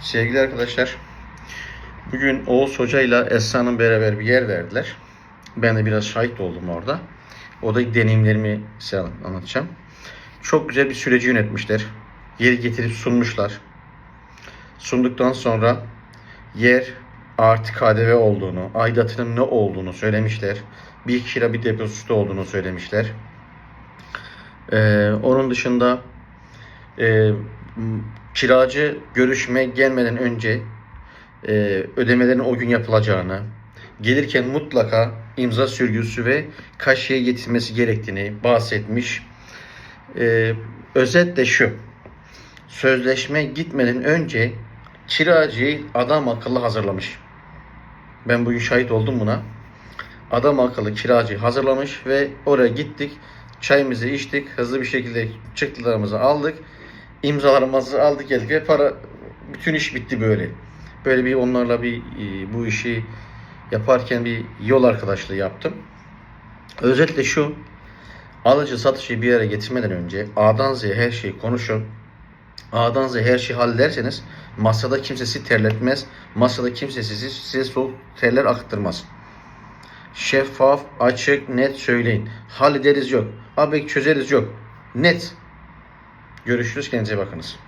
Sevgili arkadaşlar, bugün Oğuz Hoca ile Esra'nın beraber bir yer verdiler. Ben de biraz şahit oldum orada. O da deneyimlerimi size anlatacağım. Çok güzel bir süreci yönetmişler. Yeri getirip sunmuşlar. Sunduktan sonra yer artı KDV olduğunu, aidatının ne olduğunu söylemişler. Bir kira bir depozito olduğunu söylemişler. Ee, onun dışında e, kiracı görüşme gelmeden önce e, ödemelerin o gün yapılacağını, gelirken mutlaka imza sürgüsü ve kaşiye getirmesi gerektiğini bahsetmiş. E, özet de şu, sözleşme gitmeden önce kiracıyı adam akıllı hazırlamış. Ben bugün şahit oldum buna. Adam akıllı kiracı hazırlamış ve oraya gittik. Çayımızı içtik. Hızlı bir şekilde çıktılarımızı aldık. İmzalarımızı aldık geldik ve para bütün iş bitti böyle. Böyle bir onlarla bir e, bu işi yaparken bir yol arkadaşlığı yaptım. Özetle şu alıcı satıcıyı bir yere getirmeden önce A'dan Z'ye her şeyi konuşun. A'dan Z'ye her şeyi hallederseniz masada kimse sizi terletmez. Masada kimse sizi size soğuk terler akıttırmaz. Şeffaf, açık, net söyleyin. Hallederiz yok. Abi çözeriz yok. Net. Görüşürüz. Kendinize bakınız.